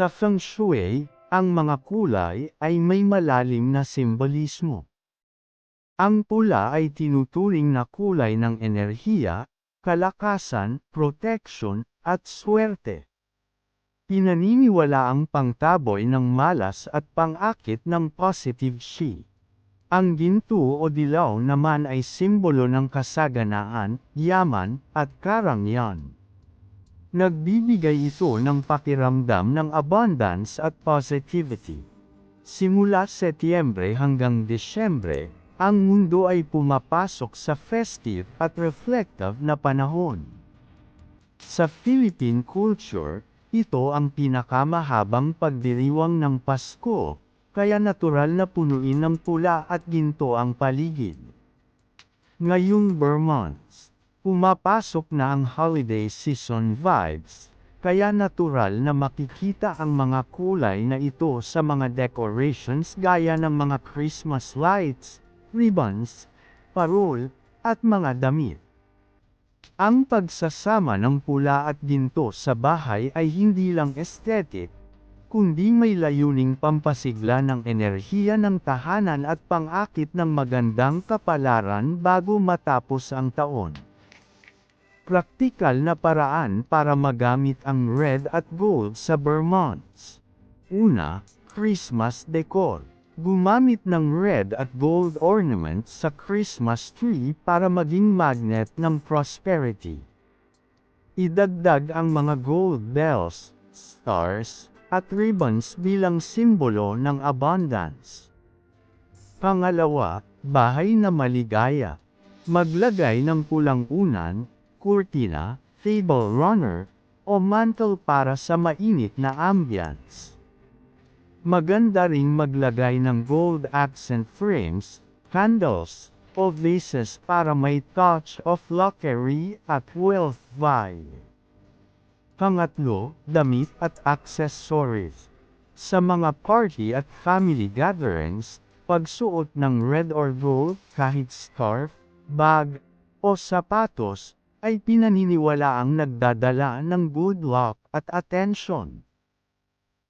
Sa Feng Shui, ang mga kulay ay may malalim na simbolismo. Ang pula ay tinuturing na kulay ng enerhiya, kalakasan, protection, at swerte. Pinaniniwala ang pangtaboy ng malas at pangakit ng positive chi. Ang ginto o dilaw naman ay simbolo ng kasaganaan, yaman, at karangyan. Nagbibigay ito ng pakiramdam ng abundance at positivity. Simula Setyembre hanggang Desyembre, ang mundo ay pumapasok sa festive at reflective na panahon. Sa Philippine culture, ito ang pinakamahabang pagdiriwang ng Pasko, kaya natural na punuin ng pula at ginto ang paligid. Ngayong Vermont, pumapasok na ang holiday season vibes, kaya natural na makikita ang mga kulay na ito sa mga decorations gaya ng mga Christmas lights, ribbons, parol, at mga damit. Ang pagsasama ng pula at ginto sa bahay ay hindi lang aesthetic, kundi may layuning pampasigla ng enerhiya ng tahanan at pangakit ng magandang kapalaran bago matapos ang taon. Praktikal na paraan para magamit ang red at gold sa Vermont. Una, Christmas decor. Gumamit ng red at gold ornaments sa Christmas tree para maging magnet ng prosperity. Idagdag ang mga gold bells, stars, at ribbons bilang simbolo ng abundance. Pangalawa, bahay na maligaya. Maglagay ng pulang unan, kurtina, table runner, o mantle para sa mainit na ambience. Maganda ring maglagay ng gold accent frames, candles, o vases para may touch of luxury at wealth vibe. Pangatlo, damit at accessories. Sa mga party at family gatherings, pagsuot ng red or gold kahit scarf, bag, o sapatos, ay pinaniniwala ang nagdadala ng good luck at attention.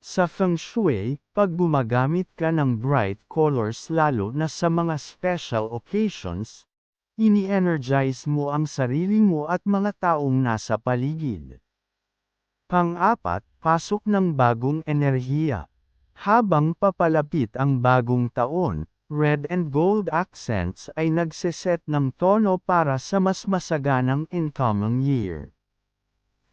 Sa Feng Shui, pag gumagamit ka ng bright colors lalo na sa mga special occasions, ini-energize mo ang sarili mo at mga taong nasa paligid. Pang-apat, pasok ng bagong enerhiya. Habang papalapit ang bagong taon, red and gold accents ay nagseset ng tono para sa mas masaganang incoming year.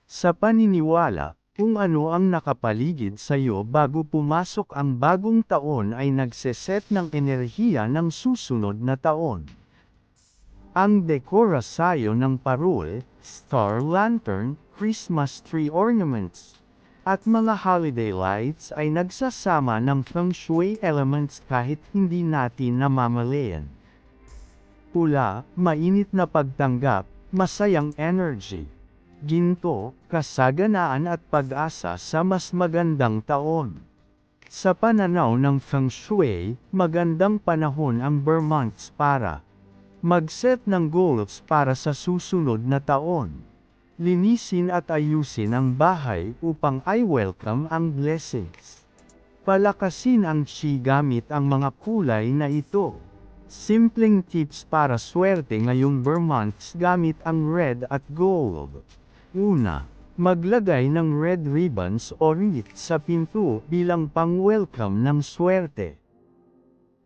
Sa paniniwala, kung ano ang nakapaligid sa iyo bago pumasok ang bagong taon ay nagseset ng enerhiya ng susunod na taon. Ang dekorasyon ng parol, star lantern, Christmas tree ornaments, at mga holiday lights ay nagsasama ng feng shui elements kahit hindi natin namamalayan. Pula, mainit na pagtanggap, masayang energy. Ginto, kasaganaan at pag-asa sa mas magandang taon. Sa pananaw ng feng shui, magandang panahon ang Vermonts para mag-set ng goals para sa susunod na taon. Linisin at ayusin ang bahay upang I welcome ang blessings. Palakasin ang chi gamit ang mga kulay na ito. Simpleng tips para swerte ngayong Vermonts gamit ang red at gold. Una, maglagay ng red ribbons o wreath sa pinto bilang pang-welcome ng swerte.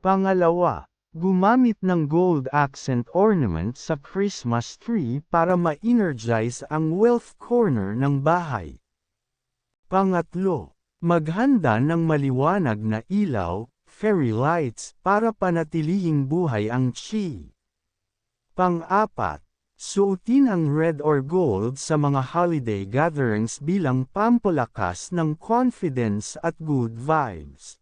Pangalawa, Gumamit ng gold accent ornament sa Christmas tree para ma-energize ang wealth corner ng bahay. Pangatlo, maghanda ng maliwanag na ilaw, fairy lights, para panatilihing buhay ang chi. Pang-apat, suotin ang red or gold sa mga holiday gatherings bilang pampalakas ng confidence at good vibes.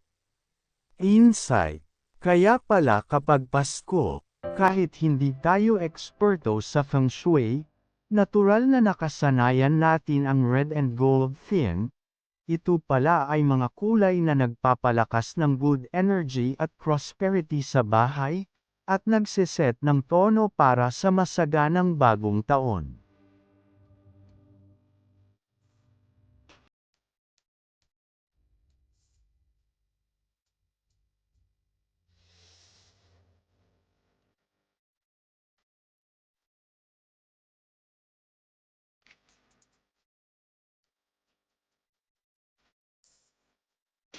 Insight kaya pala kapag Pasko, kahit hindi tayo eksperto sa feng shui, natural na nakasanayan natin ang red and gold theme, ito pala ay mga kulay na nagpapalakas ng good energy at prosperity sa bahay, at nagsiset ng tono para sa masaganang bagong taon.